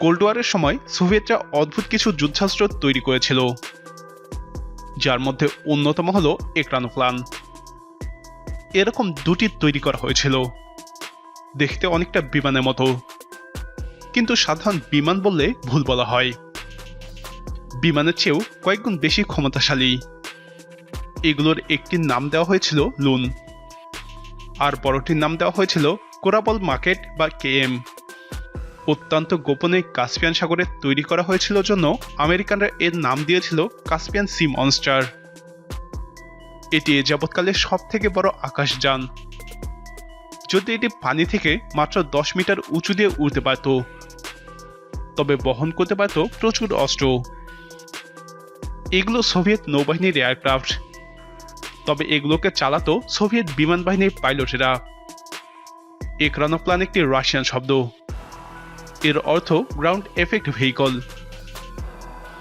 Cold ওয়ারের সময় সোভিয়েতরা অদ্ভুত কিছু যুদ্ধাস্ত্র তৈরি করেছিল, যার মধ্যে অন্যতম হল একরানোপ্লান এরকম দুটি তৈরি করা হয়েছিল, দেখতে অনেকটা বিমানের মতো। কিন্তু সাধারণ বিমান বললে ভুল বলা হয়। বিমানের চেয়েও কয়েকগুণ বেশি ক্ষমতাশালী। এগুলোর একটির নাম দেওয়া হয়েছিল লুন। আর বড়টির নাম দেওয়া হয়েছিল কোরাবল মার্কেট বা কেএম অত্যন্ত গোপনে কাস্পিয়ান সাগরে তৈরি করা হয়েছিল জন্য আমেরিকানরা এর নাম দিয়েছিল কাস্পিয়ান সি মনস্টার। এটি এ যাবৎকালে সব থেকে বড় আকাশযান। যদি এটি পানি থেকে মাত্র দশ মিটার উঁচু দিয়ে উড়তে পারত, তবে বহন করতে পারত প্রচুর অস্ত্র। এগুলো সোভিয়েত নৌবাহিনীর এয়ারক্রাফট। তবে এগুলোকে চালাতো সোভিয়েত বিমান বাহিনীর পাইলটেরা। একরানোপ্লান একটি রাশিয়ান শব্দ। এর অর্থ গ্রাউন্ড এফেক্ট ভেহিকল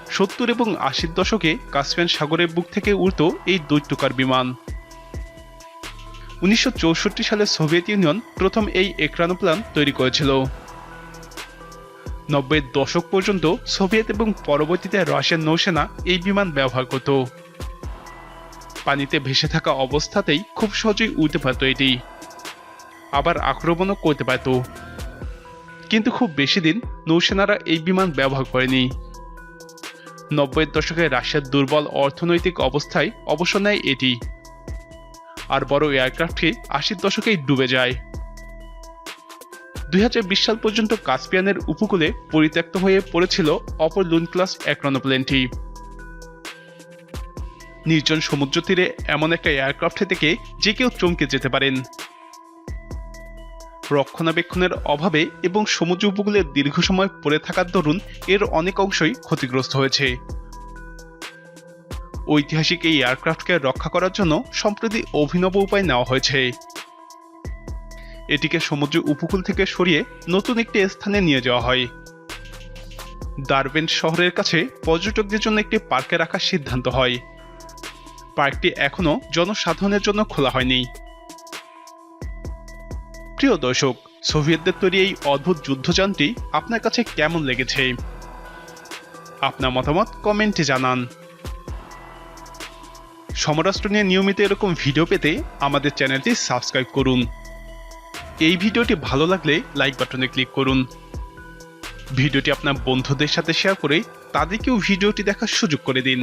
সত্তর এবং আশির দশকে কাস্পিয়ান সাগরের বুক থেকে উড়ত এই দৈত্যকার বিমান। উনিশশো চৌষট্টি সালে সোভিয়েত ইউনিয়ন প্রথম এই একরানোপ্লান তৈরি করেছিল। নব্বইয়ের দশক পর্যন্ত সোভিয়েত এবং পরবর্তীতে রাশিয়ান নৌসেনা এই বিমান ব্যবহার করত। পানিতে ভেসে থাকা অবস্থাতেই খুব সহজেই উড়তে পারত এটি। আবার আক্রমণও করতে পারত। কিন্তু খুব বেশি দিন নৌসেনারা এই বিমান ব্যবহার করেনি। নব্বইয়ের দশকে রাশিয়ার দুর্বল অর্থনৈতিক অবস্থায় অবসর নেয় এটি। আর বড় এয়ারক্রাফটটি আশির দশকেই ডুবে যায়। দুই হাজার বিশ সাল পর্যন্ত কাস্পিয়ানের উপকূলে পরিত্যক্ত হয়ে পড়েছিল অপর লুন ক্লাস অ্যাক্রনোপ্লেনটি নির্জন সমুদ্র তীরে এমন একটা এয়ারক্রাফট থেকে যে কেউ চমকে যেতে পারেন। রক্ষণাবেক্ষণের অভাবে এবং সমুদ্র উপকূলে দীর্ঘ সময় পড়ে থাকার দরুন এর অনেক অংশই ক্ষতিগ্রস্ত হয়েছে। ঐতিহাসিক এই এয়ারক্রাফটকে রক্ষা করার জন্য সম্প্রতি অভিনব উপায় নেওয়া হয়েছে। এটিকে সমুদ্র উপকূল থেকে সরিয়ে নতুন একটি স্থানে নিয়ে যাওয়া হয়। দারবেন শহরের কাছে পর্যটকদের জন্য একটি পার্কে রাখার সিদ্ধান্ত হয়। পার্কটি এখনও জনসাধারণের জন্য খোলা হয়নি। প্রিয় দর্শক, সোভিয়েতদের তৈরি এই অদ্ভুত যুদ্ধযানটি আপনার কাছে কেমন লেগেছে? আপনার মতামত কমেন্টে জানান। সমরাষ্ট্র নিয়ে নিয়মিত এরকম ভিডিও পেতে আমাদের চ্যানেলটি সাবস্ক্রাইব করুন। এই ভিডিওটি ভালো লাগলে লাইক বাটনে ক্লিক করুন। ভিডিওটি আপনার বন্ধুদের সাথে শেয়ার করে তাদেরকেও ভিডিওটি দেখার সুযোগ করে দিন।